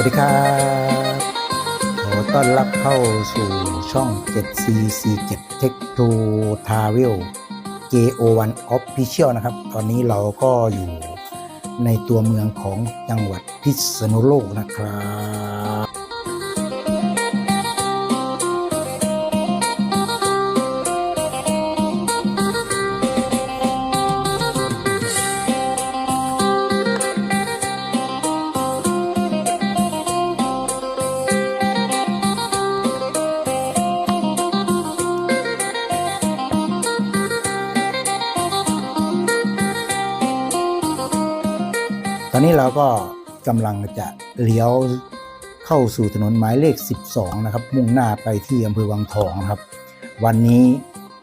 สวัสดีครับ ขอต้อนรับเข้าสู่ช่อง 7cc 7 Tech to Travel JO1 Official นะครับ ตอนนี้เราก็อยู่ในตัวเมืองของจังหวัดพิษณุโลกนะครับ อนนี้เราก็กำลังจะเลี้ยวเข้าสู่ถนนหมายเลข 12 นะครับ มุ่งหน้าไปที่อำเภอวังทองครับ วันนี้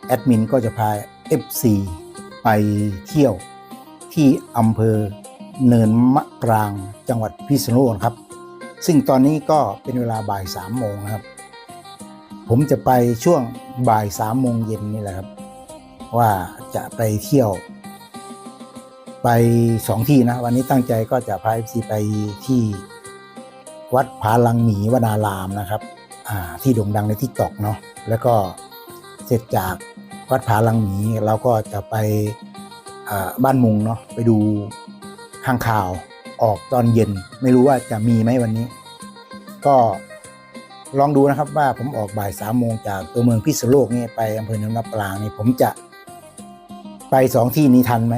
แอดมินก็จะพา FC ไปเที่ยวที่อำเภอเนินมะปรางจังหวัดพิษณุโลกครับ ซึ่งตอนนี้ก็เป็นเวลาบ่าย3โมงครับ ผมจะไปช่วงบ่าย3โมงเย็นนี่แหละครับ ว่าจะไปเที่ยว ไปสองที่นะ วันนี้ตั้งใจก็จะพา FC ไปที่วัดผาลังหมีวนารามนะครับที่โด่งดังในทิกตอกเนาะแล้วก็เสร็จจากวัดผาลังหมีเราก็จะไปบ้านมุงเนาะไปดูข้างข่าวออกตอนเย็น ไม่รู้ว่าจะมีไหมวันนี้ ก็ลองดูนะครับว่าผมออกบ่ายสามโมงจากตัวเมืองพิษณุโลกนี่ไปอำเภอเนินมะปรางนี่ผมจะไปสองที่นี้ทันไหม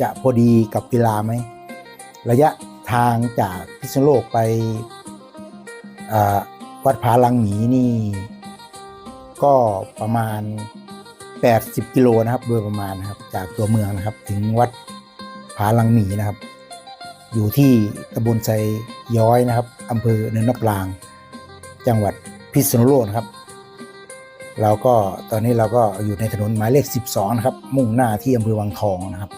จะพอดีกับเวลาไหม ระยะทางจากพิษณุโลกไปวัดผาลังหมีนี่ ก็ประมาณ 80 กิโลนะครับ โดยประมาณนะครับ จากตัวเมืองนะครับ ถึงวัดผาลังหมีนะครับ อยู่ที่ตำบลไซย้อยนะครับอำเภอเนินนปราง จังหวัดพิษณุโลกนะครับเราก็ตอนนี้เราก็อยู่ในถนนหมายเลข 12 นะครับ มุ่งหน้าที่อำเภอวังทองนะครับ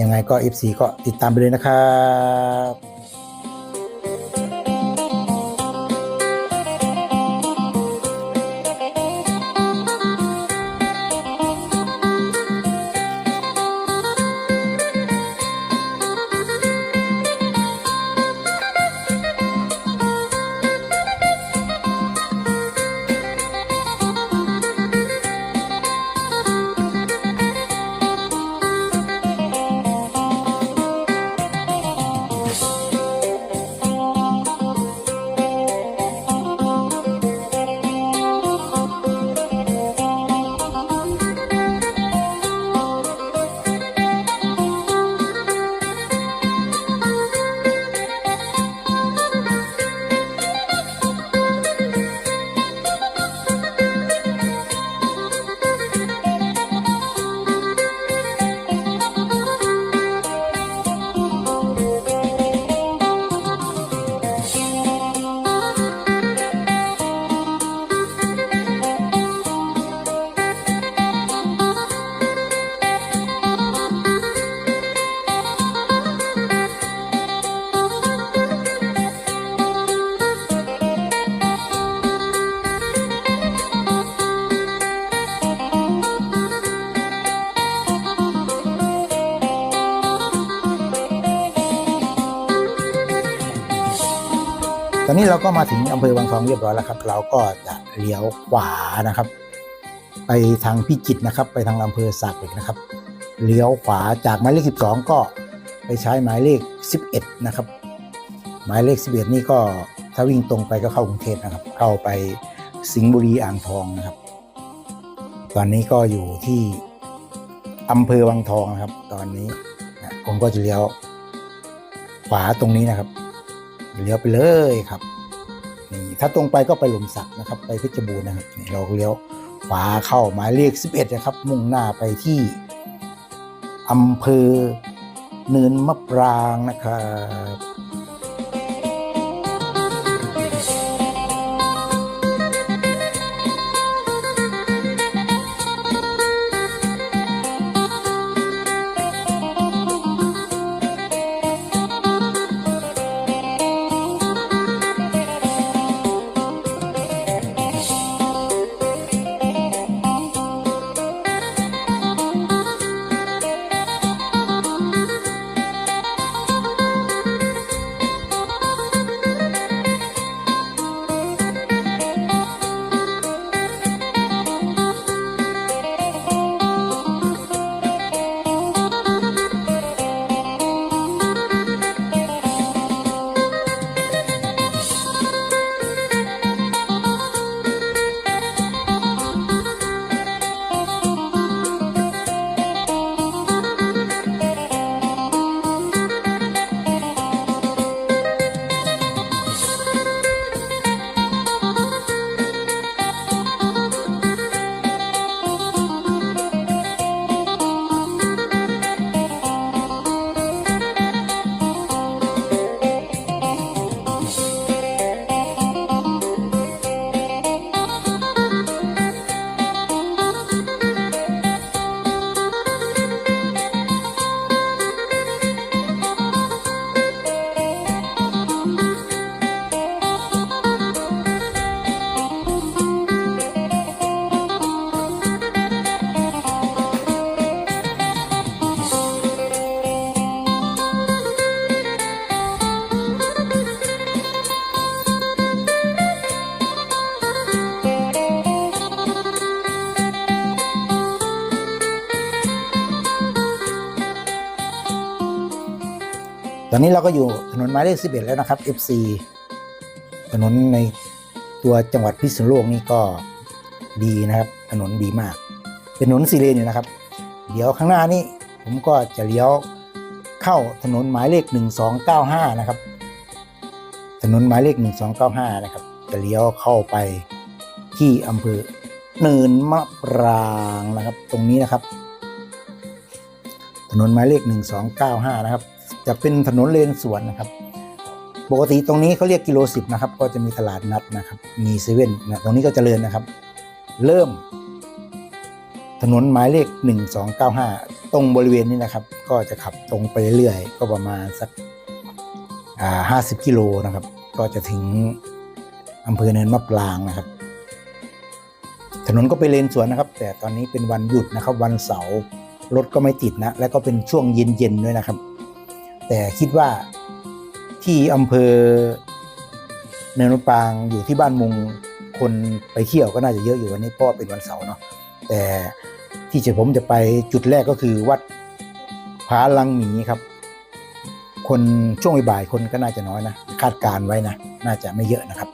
ยังไงก็ FC ก็ติดตามไปเลยนะครับ ก็มาถึงอำเภอวังทองเรียบร้อยแล้วครับ เราก็จะเลี้ยวขวานะครับ ไปทางพิจิตรนะครับ ไปทางอำเภอสากเหล็กนะครับ เลี้ยวขวาจากหมายเลข 12 ก็ไปใช้หมายเลข 11 นะครับ หมายเลข 11 นี่ก็ถ้าวิ่งตรงไปก็เข้ากรุงเทพนะครับ เข้าไปสิงห์บุรีอ่างทองนะครับ ตอนนี้ก็อยู่ที่อำเภอวังทองนะครับ ตอนนี้นะผมก็จะเลี้ยวขวาตรงนี้นะครับ เลี้ยวไปเลยครับ นี่ถ้าตรงไปก็ไปหลุมสักนะครับ ไปเพชรบูรณ์นะครับนี่เราเลี้ยวขวาเข้าหมายเลข11นะครับ มุ่งหน้าไปที่อำเภอเนินมะปรางนะครับ อนนี้เราก็อยู่ถนนหมายเลข11แล้วนะครับ FC ถนนในตัวจังหวัดพิษณุโลกนี่ก็ดีนะครับ ถนนดีมาก เป็นถนนสี่เลนอยู่นะครับ เดี๋ยวข้างหน้านี้ผมก็จะเลี้ยวเข้าถนนหมายเลข 1295 นะครับ ถนนหมายเลข 1295 นะครับ จะเลี้ยวเข้าไปที่อำเภอเนินมะปรางนะครับ ตรงนี้นะครับ ถนนหมายเลข 1295 นะครับ จะเป็นถนนเลนสวนนะครับ ปกติตรงนี้เขาเรียกกิโลสิบนะครับ ก็จะมีตลาดนัดนะครับ มีเซเว่นนะตรงนี้ก็เจริญนะครับ เริ่ม ถนนหมายเลข 1295 ตรงบริเวณนี้นะครับ ก็จะขับตรงไปเรื่อยๆ ก็ประมาณสักอ่า50กิโลนะครับ ก็จะถึงอำเภอเนินมะปรางนะครับ ถนนก็เป็นเลนสวนนะครับ แต่ตอนนี้เป็นวันหยุดนะครับ วันเสาร์รถก็ไม่ติดนะ และก็เป็นช่วงเย็นๆด้วยนะครับ แต่คิดว่าที่อำเภอเนินปางอยู่ที่บ้านมุงคนไปเที่ยวก็น่าจะเยอะอยู่วันนี้เพราะเป็นวันเสาร์เนาะแต่ที่จะผมจะไปจุดแรกก็คือวัดผาลังหมีครับ คนช่วงบ่ายคนก็น่าจะน้อยนะคาดการณ์ไว้นะ น่าจะไม่เยอะนะครับ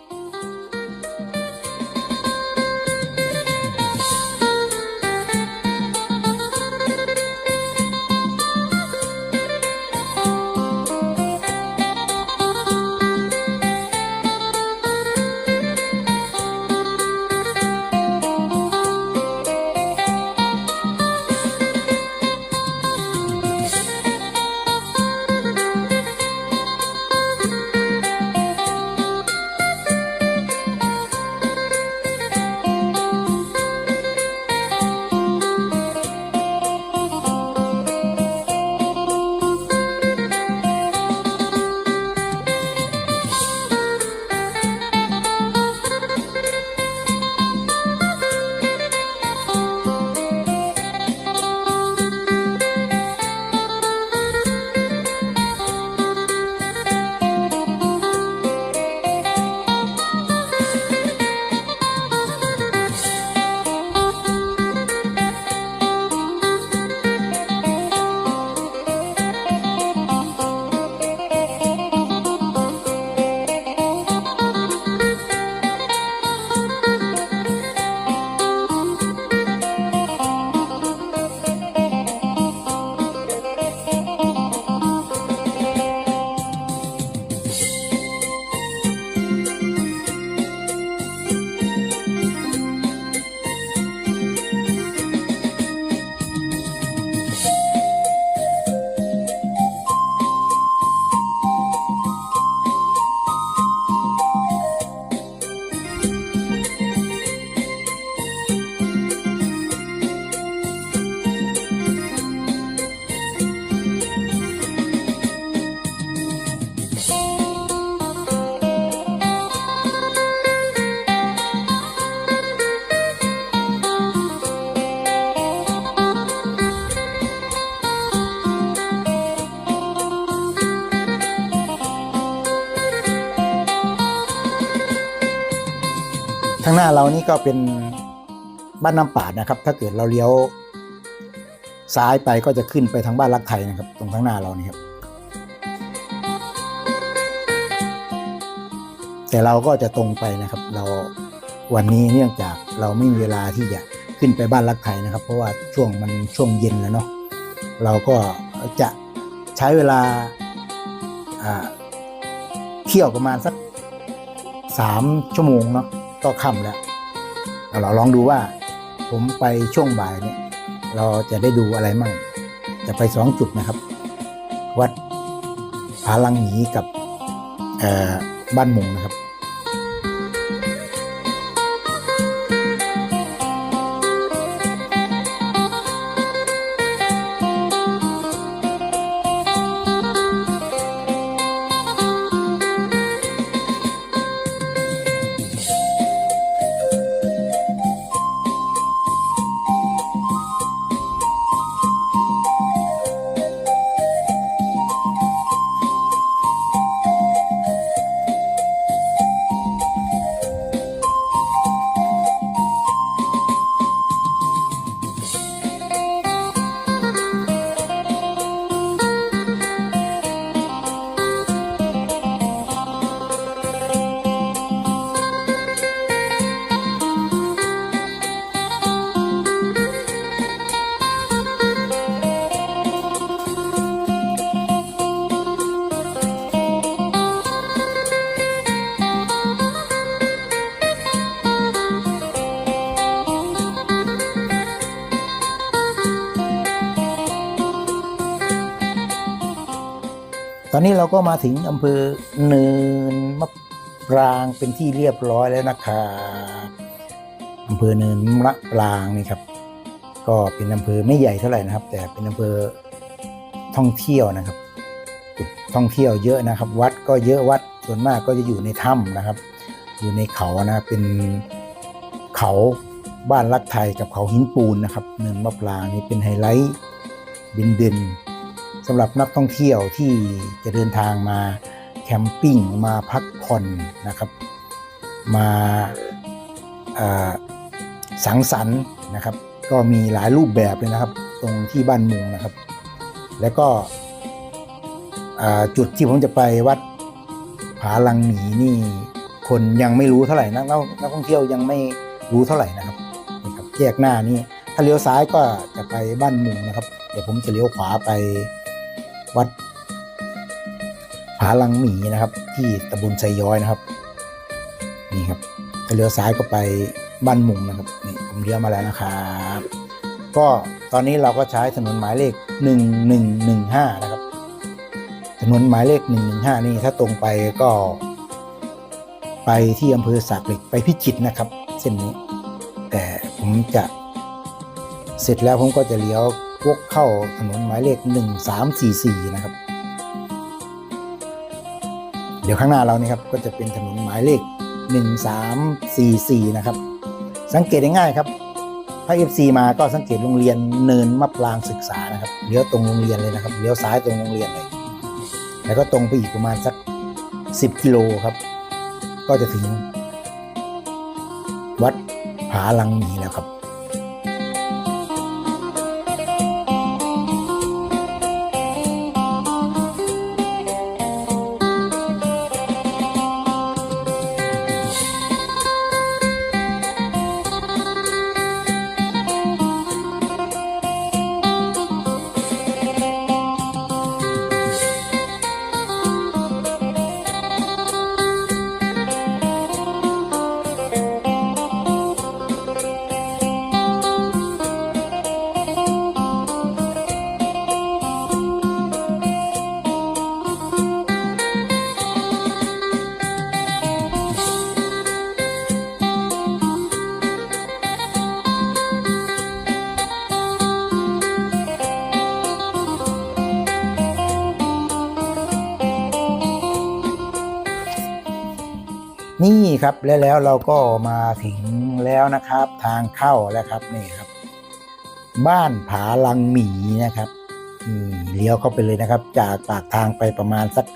เรานี่ก็เป็นบ้านน้ำป่านะครับ ถ้าเกิดเราเลี้ยวซ้ายไปก็จะขึ้นไปทางบ้านรักไทยนะครับ ตรงข้างหน้าเรานี่ครับ แต่เราก็จะตรงไปนะครับ เราวันนี้เนื่องจากเราไม่มีเวลาที่จะขึ้นไปบ้านรักไทยนะครับ เพราะว่าช่วงมันช่วงเย็นแล้วเนาะเราก็จะใช้เวลาอ่าเที่ยวประมาณสักสามชั่วโมงเนาะก็ค่ำแล้ว เราลองดูว่า ผมไปช่วงบ่ายเนี่ย เราจะได้ดูอะไรมั่ง จะไปสองจุดนะครับ วัดผาลังหมีกับบ้านมุงนะครับ อนนี้เราก็มาถึงอำเภอเนินมะปรางเป็นที่เรียบร้อยแล้วนะครับอำเภอเนินมะปรางนี่ครับ ก็เป็นอำเภอไม่ใหญ่เท่าไหร่นะครับ แต่เป็นอำเภอท่องเที่ยวนะครับจุดท่องเที่ยวเยอะนะครับ วัดก็เยอะวัดส่วนมากก็จะอยู่ในถ้ำนะครับ อยู่ในเขานะเป็นเขาบ้านรักไทยกับเขาหินปูนนะครับ เนินมะปรางนี่เป็นไฮไลท์ดินเด่น สำหรับนักท่องเที่ยวที่จะเดินทางมาแคมปิ้งมาพักผ่อนนะครับ มาสังสรรค์นะครับ ก็มีหลายรูปแบบเลยนะครับ ตรงที่บ้านมุงนะครับ แล้วก็จุดที่ผมจะไปวัดผาลังหมีนี่คนยังไม่รู้เท่าไหร่นักนักท่องเที่ยวยังไม่รู้เท่าไหร่นะครับนี่ครับแยกหน้านี่ถ้าเลี้ยวซ้ายก็จะไปบ้านมุงนะครับ เดี๋ยวผมจะเลี้ยวขวาไป วัดผาลังหมีนะครับ ที่ตำบลไซย้อยนะครับ นี่ครับถ้าเลี้ยวซ้ายก็ไปบ้านมุงนะครับนี่ผมเลี้ยวมาแล้วนะครับก็ตอนนี้เราก็ใช้ถนนหมายเลข 1115 นะครับ ถนนหมายเลข 115 นี่ถ้าตรงไปก็ ไปที่อำเภอสากเหล็กไปพิจิตรนะครับ เส้นนี้ แต่ผมจะเสร็จแล้วผมก็จะเลี้ยว วกเข้าถนนหมายเลข 1344 นะครับ เดี๋ยวข้างหน้าเรานี่ครับก็จะเป็นถนนหมายเลข 1344 นะครับ สังเกตได้ง่ายครับถ้า FC มาก็สังเกตโรงเรียนเนินมะปรางศึกษานะครับเลี้ยวตรงโรงเรียนเลยนะครับเลี้ยวซ้ายตรงโรงเรียนเลย แล้วก็ตรงไปอีกประมาณสัก 10 กิโลครับ ก็จะถึง วัดผาลังหมีแล้วครับ นี่ครับแล้วแล้วเราก็มาถึงแล้วนะครับ ทางเข้าแล้วครับนี่ครับ บ้านผาลังหมีนะครับเลี้ยวเข้าไปเลยนะครับ จากปากทางไปประมาณสัก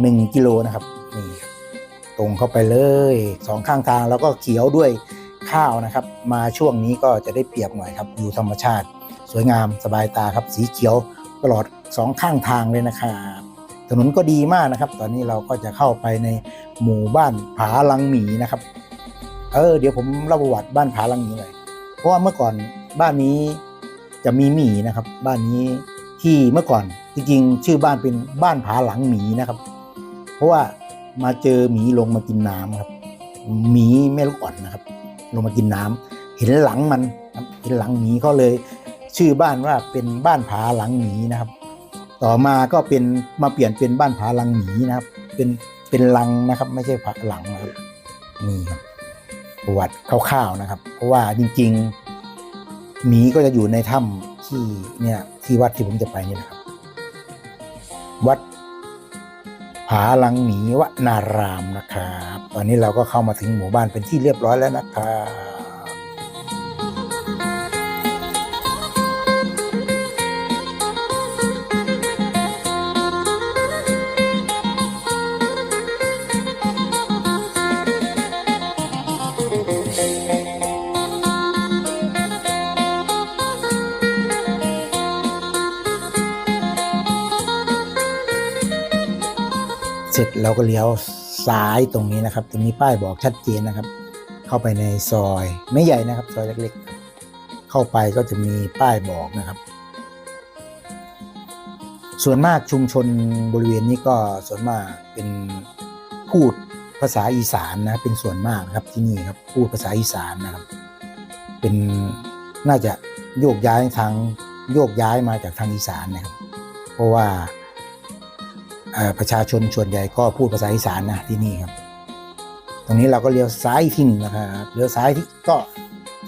หนึ่งกิโลนะครับนี่ตรงเข้าไปเลยสองข้างทางแล้วก็เขียวด้วยข้าวนะครับ มาช่วงนี้ก็จะได้เปรียบหน่อยครับอยู่ธรรมชาติ สวยงามสบายตาครับ สีเขียวตลอดสองข้างทางเลยนะครับ ถนนก็ดีมากนะครับ ตอนนี้เราก็จะเข้าไปในหมู่บ้านผาลังหมีนะครับ เออเดี๋ยวผมเล่าประวัติบ้านผาลังหมีหน่อยเพราะว่าเมื่อก่อนบ้านนี้จะมีหมีนะครับ บ้านนี้ที่เมื่อก่อนจริงๆชื่อบ้านเป็นบ้านผาหลังหมีนะครับ เพราะว่ามาเจอหมีลงมากินน้ำครับหมีแม่ลูกอ่อนนะครับ ลงมากินน้ำเห็นหลังมันเห็นหลังหมีก็เลย ชื่อบ้านว่าเป็นบ้านผาหลังหมีนะครับ ต่อมาก็เป็นมาเปลี่ยนเป็นบ้านผาลังหมีนะครับ เป็นเป็นลังนะครับ ไม่ใช่ผาหลังนะครับนี่ครับประวัติคร่าวๆนะครับ เพราะว่าจริง ๆ หมีก็จะอยู่ในถ้ำที่เนี่ยที่วัดที่ผมจะไปนี่นะครับ วัดผาลังหมีวนารามนะครับ ตอนนี้เราก็เข้ามาถึงหมู่บ้านเป็นที่เรียบร้อยแล้วนะครับ เราก็เลี้ยวซ้ายตรงนี้นะครับจะมีป้ายบอกชัดเจนนะครับ เข้าไปในซอย ไม่ใหญ่นะครับ ซอยเล็กๆ เข้าไปก็จะมีป้ายบอกนะครับ ส่วนมากชุมชนบริเวณนี้ก็ส่วนมากเป็นพูดภาษาอีสานนะเป็นส่วนมากครับที่นี่ครับพูดภาษาอีสานนะครับ เป็นน่าจะโยกย้ายทางโยกย้ายมาจากทางอีสานนะครับ เพราะว่า ประชาชนส่วนใหญ่ก็พูดภาษาอีสานนะที่นี่ครับ ตรงนี้เราก็เลี้ยวซ้ายทีหนึ่งนะครับเลี้ยวซ้ายที่ก็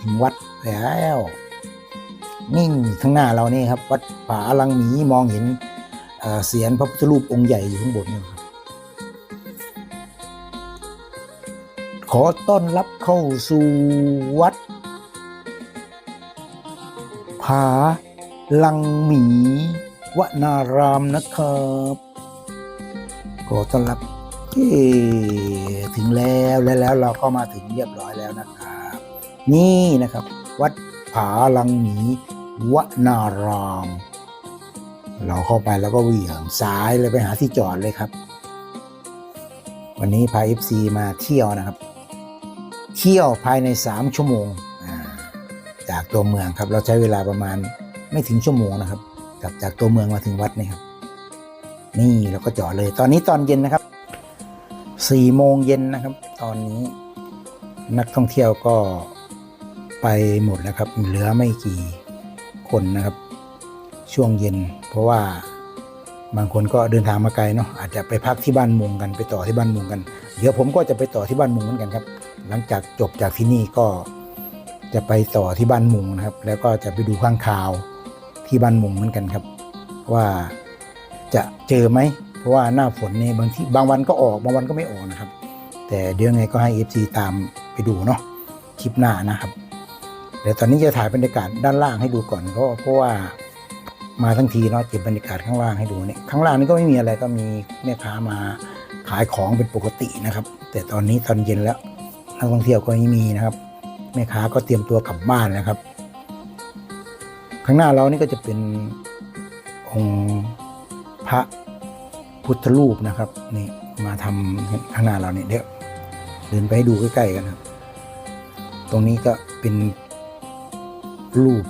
ถึงวัดแล้วนี่ข้างหน้าเรานี่ครับ วัดผาลังหมีมองเห็นเอ่อเสียนพระพุทธรูปองค์ใหญ่อยู่ข้างบนนี่ครับขอต้อนรับเข้าสู่วัดผาลังหมีวนารามนะครับ ขอต้อนรับถึงแล้วและแล้วเราก็มาถึงเรียบร้อยแล้วนะครับ นี่นะครับ วัดผาลังหมีวนาราม เราเข้าไปแล้วก็เหวี่ยงซ้ายเลยไปหาที่จอดเลยครับ วันนี้พา FC มาเที่ยวนะครับ เที่ยวภายใน 3 ชั่วโมง จากตัวเมืองครับ เราใช้เวลาประมาณไม่ถึงชั่วโมงนะครับกลับจากตัวเมืองมาถึงวัดนี่ครับ นี่เราก็จอดเลยตอนนี้ตอนเย็นนะครับ4โมงเย็นนะครับ ตอนนี้นักท่องเที่ยวก็ไปหมดแล้วครับ เหลือไม่กี่คนนะครับ ช่วงเย็น เพราะว่าบางคนก็เดินทางมาไกลเนาะอาจจะไปพักที่บ้านมุงกันไปต่อที่บ้านมุงกัน เดี๋ยวผมก็จะไปต่อที่บ้านมุงเหมือนกันครับ หลังจากจบจากที่นี่ก็จะไปต่อที่บ้านมุงนะครับ แล้วก็จะไปดูข้างคาวที่บ้านมุงเหมือนกันครับ ว่า จะเจอไหม เพราะว่าหน้าฝนนี่บางทีบางวันก็ออกบางวันก็ไม่ออกนะครับ แต่เดี๋ยวไงก็ให้ FC ตามไปดูเนาะคลิปหน้านะครับเดี๋ยวตอนนี้จะถ่ายบรรยากาศด้านล่างให้ดูก่อนเพราะเพราะว่ามาทั้งทีเนาะเก็บบรรยากาศข้างล่างให้ดูเนี่ยข้างล่างนี่ก็ไม่มีอะไรก็มีแม่ค้ามาขายของเป็นปกตินะครับ แต่ตอนนี้ตอนเย็นแล้วนักท่องเที่ยวก็ไม่มีนะครับแม่ค้าก็เตรียมตัวกลับบ้านนะครับ ข้างหน้าเรานี่ก็จะเป็นองค์ พระพุทธรูปนะครับนี่มาทำข้างหน้าเราเนี่ยเดี๋ยวเดินไปให้ดูใกล้ๆกันครับ ตรงนี้ก็เป็นรูป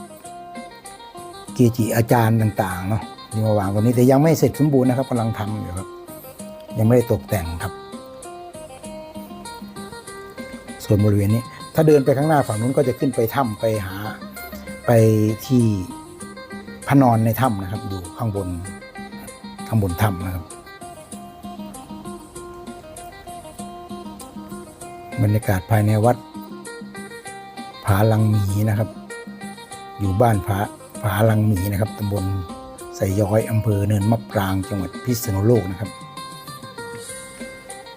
เกจิอาจารย์ต่างๆเนาะที่มาวางตรงนี้แต่ยังไม่เสร็จสมบูรณ์นะครับกำลังทำอยู่ครับ ยังไม่ได้ตกแต่งครับ ส่วนบริเวณนี้ ถ้าเดินไปข้างหน้าฝั่งนู้นก็จะขึ้นไปถ้ำไปหาไปที่พระนอนในถ้ำนะครับอยู่ข้างบน ข้างบนถ้ำนะครับบรรยากาศภายในวัด ผาลังหมีนะครับ อยู่บ้านผาผาลังหมีนะครับตำบลไสย้อยอำเภอเนินมะปรางจังหวัดพิษณุโลกนะครับ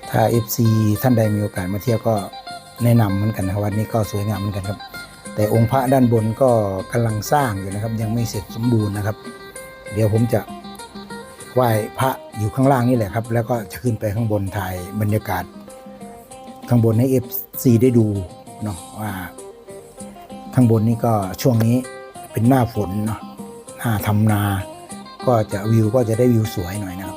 ถ้า FC ท่านใดมีโอกาสมาเที่ยวก็แนะนำเหมือนกันนะครับวัดนี้ก็สวยงามเหมือนกันครับ แต่องค์พระด้านบนก็กำลังสร้างอยู่นะครับ ยังไม่เสร็จสมบูรณ์นะครับ เดี๋ยวผมจะ ไหว้พระอยู่ข้างล่างนี่แหละครับ แล้วก็จะขึ้นไปข้างบนถ่ายบรรยากาศ ข้างบนให้ FC ได้ดูเนาะว่าข้างบนนี่ก็ช่วงนี้เป็นหน้าฝนเนาะหน้าทำนา ก็จะวิวก็จะได้วิวสวยหน่อยนะ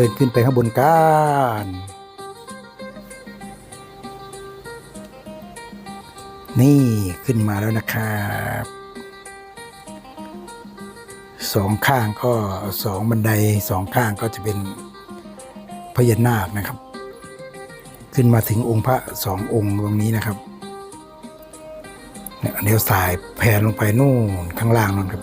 ดินขึ้นไปข้างบนกันนี่ขึ้นมาแล้วนะครับสองข้างก็สองบันไดสองข้างก็จะเป็นพญานาคนะครับ ขึ้นมาถึงองค์พระสององค์ตรงนี้นะครับเนี่ยเดี๋ยวสายแผ่ลงไปนู่นข้างล่างนั่นครับ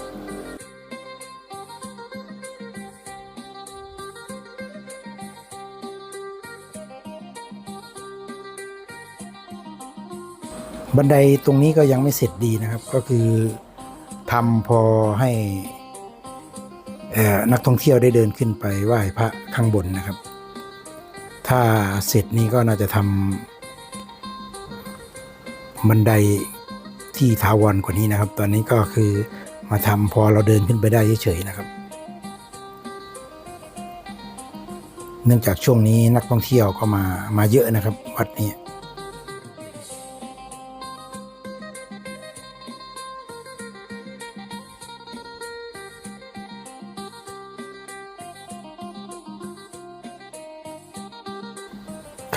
บันไดตรงนี้ก็ยังไม่เสร็จดีนะครับ ก็คือทำพอให้เอ่อนักท่องเที่ยวได้เดินขึ้นไปไหว้พระข้างบนนะครับ ถ้าเสร็จนี้ก็น่าจะทำบันไดที่ถาวรกว่านี้นะครับ ตอนนี้ก็คือมาทำพอเราเดินขึ้นไปได้เฉยๆนะครับ เนื่องจากช่วงนี้นักท่องเที่ยวก็มามาเยอะนะครับ วัดนี้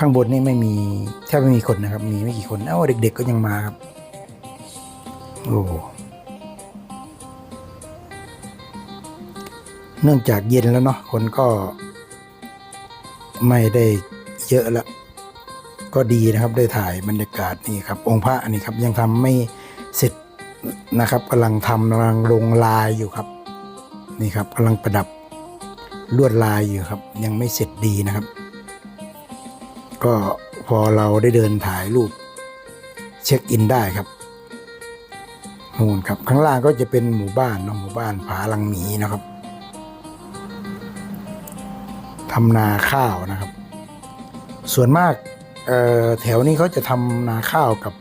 ข้างบนนี่ไม่มีแทบไม่มีคนนะครับ มีไม่กี่คน เอ้าเด็ก ๆก็ยังมาครับ โอ้เนื่องจากเย็นแล้วเนาะคนก็ไม่ได้เยอะล้วก็ดีนะครับได้ถ่ายบรรยากาศนี่ครับ องค์พระอันนี้ครับยังทำไม่เสร็จนะครับกำลังทำกำลังลงลายอยู่ครับ นี่ครับกำลังประดับลวดลายอยู่ครับ ยังไม่เสร็จดีนะครับ ก็พอเราได้เดินถ่ายรูปเช็คอินได้ครับนู่นครับข้างล่างก็จะเป็นหมู่บ้านเนาะหมู่บ้านผาลังหมีนะครับทำนาข้าวนะครับ ส่วนมากแถวนี้เขาจะทำนาข้าวกับ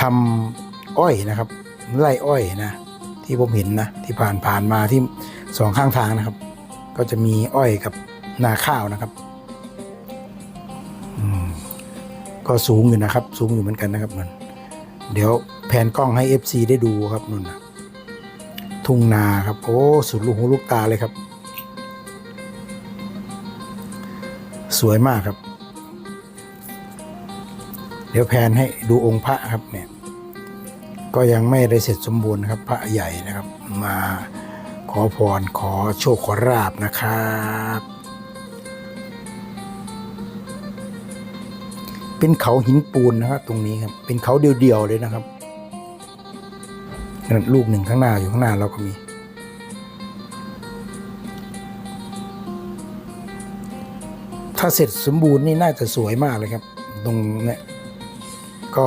ทำอ้อยนะครับไร่อ้อยนะที่ผมเห็นนะที่ผ่านผ่านมาที่สองข้างทางนะครับ ก็จะมีอ้อยกับนาข้าวนะครับ ก็สูงอยู่นะครับ สูงอยู่เหมือนกันนะครับนั่นเดี๋ยวแผนกล้องให้ FC ได้ดูครับนุ่นทุ่งนาครับ โอ้สุดลูกหูลูกตาเลยครับ สวยมากครับ เดี๋ยวแผนให้ดูองค์พระครับเนี่ยก็ยังไม่ได้เสร็จสมบูรณ์ครับ พระใหญ่นะครับ มาขอพรขอโชคขอราบนะครับ เป็นเขาหินปูนนะครับตรงนี้ครับเป็นเขาเดียวๆเลยนะครับนั่นลูกหนึ่งข้างหน้าอยู่ข้างหน้าเราก็มี ถ้าเสร็จสมบูรณ์นี่น่าจะสวยมากเลยครับ ตรงเนี้ยก็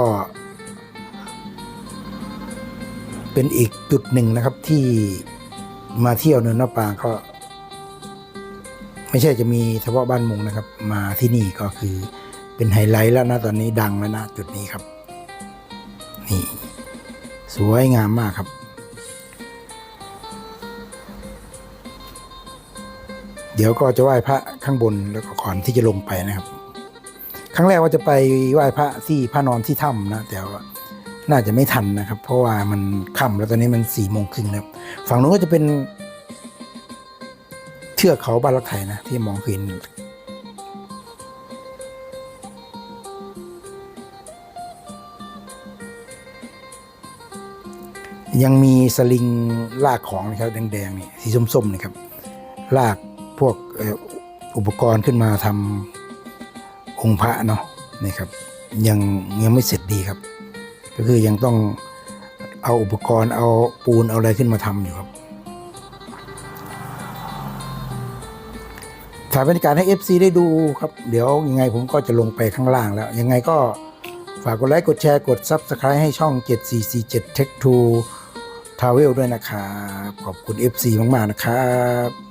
เป็นอีกจุดหนึ่งนะครับที่มาเที่ยวเนินนปางก็ ไม่ใช่จะมีเฉพาะบ้านมุงนะครับ มาที่นี่ก็คือ เป็นไฮไลท์แล้วนะตอนนี้ดังแล้วนะจุดนี้ครับ นี่ สวยงามมากครับ เดี๋ยวก็จะไหว้พระข้างบนแล้วก็ก่อนที่จะลงไปนะครับ ครั้งแรกว่าจะไปไหว้พระที่พระนอนที่ถ้ำนะแต่ว่าน่าจะไม่ทันนะครับ เพราะว่ามันค่ำแล้วตอนนี้มันสี่โมงครึ่งนะครับ ฝั่งนู้นก็จะเป็นเทือกเขาบ้านลักไทยนะที่มองเห็น ยังมีสลิงลากของนะครับแดงๆนี่สีส้มๆนี่ครับลากพวกอุปกรณ์ขึ้นมาทำองค์พระเนาะนี่ครับยังยังไม่เสร็จดีครับ ก็คือยังต้องเอาอุปกรณ์เอาปูนเอาอะไรขึ้นมาทำอยู่ครับถ่ายบรรยากาศให้ FC ได้ดูครับ เดี๋ยวยังไงผมก็จะลงไปข้างล่างแล้ว ยังไงก็ฝากกดไลค์ กดแชร์ กด Subscribe ให้ช่อง 7447 Tech 2 ทาวเวลด้วยนะครับ ขอบคุณ FC มาก ๆ นะครับ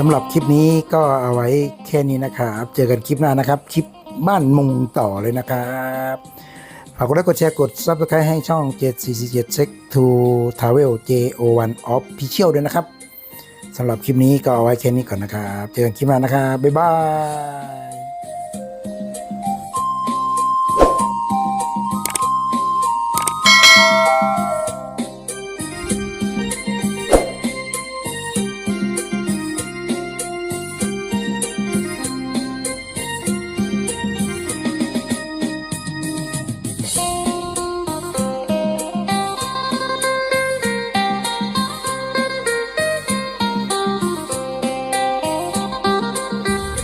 สำหรับคลิปนี้ก็เอาไว้แค่นี้นะครับ เจอกันคลิปหน้านะครับ คลิปบ้านมุงต่อเลยนะครับฝากกดไลค์กดแชร์กด subscribe ให้ช่อง7447 Check to Travel JO1 Official ด้วยนะครับสำหรับคลิปนี้ก็เอาไว้แค่นี้ก่อนนะครับ เจอกันคลิปหน้านะครับ บ๊ายบาย